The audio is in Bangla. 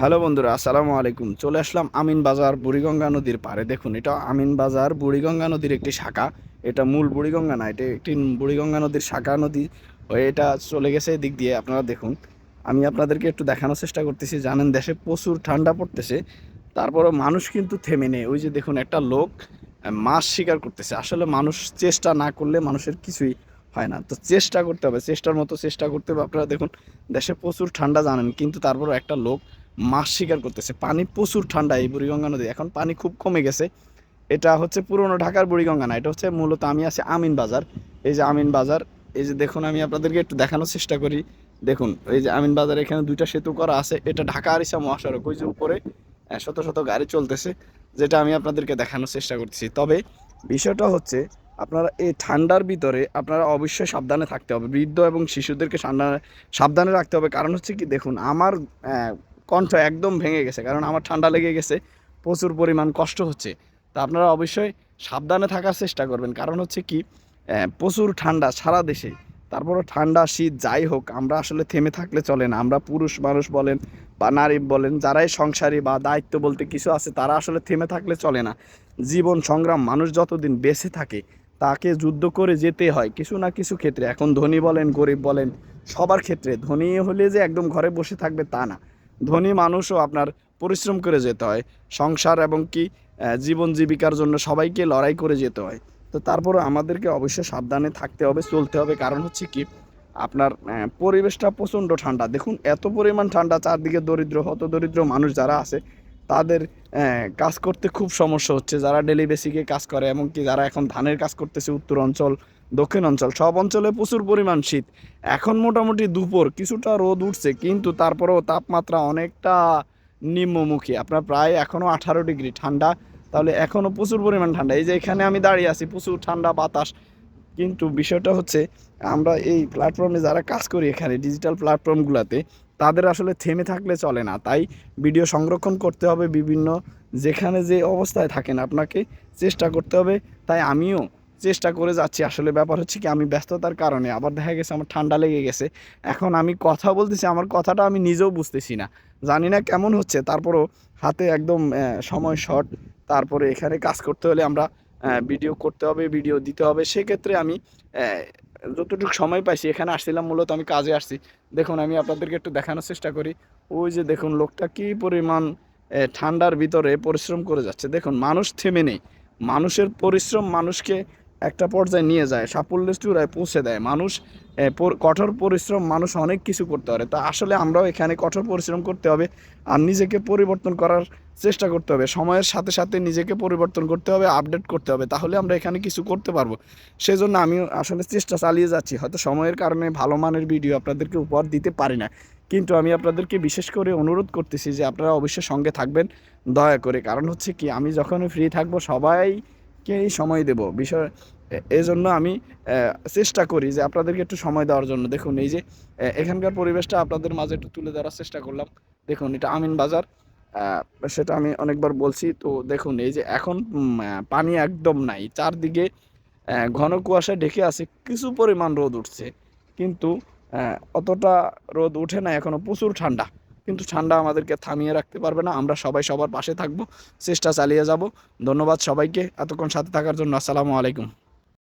হ্যালো বন্ধুরা, আসসালামু আলাইকুম। চলে আসলাম আমিন বাজার বুড়িগঙ্গা নদীর পাড়ে। দেখুন, এটা আমিন বাজার বুড়িগঙ্গা নদীর একটি শাখা। এটা মূল বুড়িগঙ্গা না, এটা একটি বুড়িগঙ্গা নদীর শাখা নদী। হয়ে এটা চলে গেছে এদিক দিয়ে, আপনারা দেখুন। আমি আপনাদেরকে একটু দেখানোর চেষ্টা করতেছি। জানেন, দেশে প্রচুর ঠান্ডা পড়তেছে। তারপরও মানুষ কিন্তু থেমে নেই। ওই যে দেখুন, একটা লোক মাছ শিকার করতেছে। আসলে মানুষ চেষ্টা না করলে মানুষের কিছুই হয় না। তো চেষ্টা করতে হবে, চেষ্টার মতো চেষ্টা করতে হবে। আপনারা দেখুন, দেশে প্রচুর ঠান্ডা জানেন। কিন্তু তারপরও একটা লোক মাছ শিকার করতেছে। পানি প্রচুর ঠান্ডা এই বুড়িগঙ্গা নদী এখন পানি খুব কমে গেছে। এটা হচ্ছে পুরনো ঢাকার বুড়িগঙ্গা না, এটা হচ্ছে মূলত আমি আছি আমিন বাজার। এই যে আমিন বাজার, এই যে দেখুন আমি আপনাদেরকে একটু দেখানোর চেষ্টা করি। দেখুন, এই যে আমিন বাজার এখানে দুইটা সেতু করা আছে, এটা ঢাকা আরিসা মহাসড়ক, ওই যে উপরে শত শত গাড়ি চলতেছে, যেটা আমি আপনাদেরকে দেখানোর চেষ্টা করতেছি। তবে বিষয়টা হচ্ছে, আপনারা এই ঠান্ডার ভিতরে আপনারা অবশ্যই সাবধানে থাকতে হবে। বৃদ্ধ এবং শিশুদেরকে সাবধানে রাখতে হবে। কারণ হচ্ছে কি, দেখুন, আমার কণ্ঠ একদম ভেঙে গেছে, কারণ আমার ঠান্ডা লেগে গেছে, প্রচুর পরিমাণ কষ্ট হচ্ছে। তা আপনারা অবশ্যই সাবধানে থাকার চেষ্টা করবেন, কারণ হচ্ছে কি প্রচুর ঠান্ডা সারা দেশে। তারপরও ঠান্ডা, শীত, যাই হোক, আমরা আসলে থেমে থাকলে চলে না। আমরা পুরুষ মানুষ বলেন বা নারী বলেন, যারাই সংসারী বা দায়িত্ব বলতে কিছু আছে, তারা আসলে থেমে থাকলে চলে না। জীবন সংগ্রাম, মানুষ যতদিন বেঁচে থাকে, তাকে যুদ্ধ করে যেতে হয় কিছু না কিছু ক্ষেত্রে। এখন ধনী বলেন, গরিব বলেন, সবার ক্ষেত্রে ধনী হলে যে একদম ঘরে বসে থাকবে তা না। ধনী মানুষও আপনার পরিশ্রম করে যেতে হয়, সংসার এবং কি জীবন জীবিকার জন্য সবাইকে লড়াই করে যেতে হয়। তো তারপরে আমাদেরকে অবশ্যই সাবধানে থাকতে হবে, চলতে হবে। কারণ হচ্ছে কি, আপনার পরিবেশটা প্রচণ্ড ঠান্ডা। দেখুন, এত পরিমাণ ঠান্ডা, চারদিকে দরিদ্র হত দরিদ্র মানুষ যারা আছে, তাদের কাজ করতে খুব সমস্যা হচ্ছে। যারা ডেলি বেসিকে কাজ করে এমনকি যারা এখন ধানের কাজ করতেছে উত্তর অঞ্চল দক্ষিণ অঞ্চল। সব অঞ্চলে প্রচুর পরিমাণ শীত। এখন মোটামুটি দুপুর, কিছুটা রোদ উঠছে, কিন্তু তারপরেও তাপমাত্রা অনেকটা নিম্নমুখী। আপনার প্রায় এখনও আঠারো ডিগ্রি ঠান্ডা। তাহলে এখনও প্রচুর পরিমাণ ঠান্ডা। এই যে এখানে আমি দাঁড়িয়ে আছি, প্রচুর ঠান্ডা বাতাস। কিন্তু বিষয়টা হচ্ছে, আমরা এই প্ল্যাটফর্মে যারা কাজ করি এখানে ডিজিটাল প্ল্যাটফর্মগুলোতে তাদের আসলে থেমে থাকলে চলে না। তাই ভিডিও সংরক্ষণ করতে হবে বিভিন্ন, যেখানে যে অবস্থায় থাকেন, আপনাকে চেষ্টা করতে হবে। তাই আমিও চেষ্টা করে যাচ্ছি। আসলে ব্যাপার হচ্ছে কি, আমি ব্যস্ততার কারণে আবার দেখা গেছে আমার ঠান্ডা লেগে গেছে। এখন আমি কথা বলতেছি, আমার কথাটা আমি নিজেও বুঝতেছি না। জানি না কেমন হচ্ছে, তারপরও হাতে একদম সময় শর্ট তারপরে এখানে কাজ করতে হলে আমরা ভিডিও করতে হবে ভিডিও দিতে হবে। সেক্ষেত্রে আমি যতটুকু সময় পাইছি, এখানে আসছিলাম, মূলত আমি কাজে আসছি। দেখুন, আমি আপনাদেরকে একটু দেখানোর চেষ্টা করি। ওই যে দেখুন, লোকটা কী পরিমাণ ঠান্ডার ভিতরে পরিশ্রম করে যাচ্ছে। দেখুন, মানুষ থেমে নেই। মানুষের পরিশ্রম মানুষকে একটা পর্যায়ে নিয়ে যায়, সাফল্যের চূড়ায় পৌঁছে দেয়। মানুষ কঠোর পরিশ্রম মানুষ অনেক কিছু করতে পারে। তা আসলে আমরাও এখানে কঠোর পরিশ্রম করতে হবে আর নিজেকে পরিবর্তন করার চেষ্টা করতে হবে। সময়ের সাথে সাথে নিজেকে পরিবর্তন করতে হবে, আপডেট করতে হবে। তাহলে আমরা এখানে কিছু করতে পারব। সেজন্য আমি আসলে চেষ্টা চালিয়ে যাচ্ছি। হয়তো সময়ের কারণে ভালো মানের ভিডিও আপনাদেরকে উপহার দিতে পারি না। কিন্তু আমি আপনাদেরকে বিশেষ করে অনুরোধ করতেছি যে আপনারা অবশ্যই সঙ্গে থাকবেন। দয়া করে। কারণ হচ্ছে কি, আমি যখন ফ্রি থাকব, সবাইকেই সময় দেব। বিষয় এ- জন্য আমি চেষ্টা করি যে আপনাদেরকে একটু সময় দেওয়ার জন্য। দেখুন, এই যে এখানকার পরিবেশটা আপনাদের মাঝে একটু তুলে ধরার চেষ্টা করলাম। দেখুন, এটা আমিন বাজার। সেটা আমি অনেকবার বলছি। তো দেখুন, এই যে এখন পানি একদম নাই। চারদিকে ঘন কুয়াশায় ঢেকে আছে, কিছু পরিমাণ রোদ উঠছে। কিন্তু অতটা রোদ উঠে না, এখনও প্রচুর ঠান্ডা। কিন্তু ঠান্ডা আমাদেরকে থামিয়ে রাখতে পারবে না। আমরা সবাই সবার পাশে থাকব, চেষ্টা চালিয়ে যাব। ধন্যবাদ সবাইকে। এতক্ষণ সাথে থাকার জন্য আসসালামু আলাইকুম।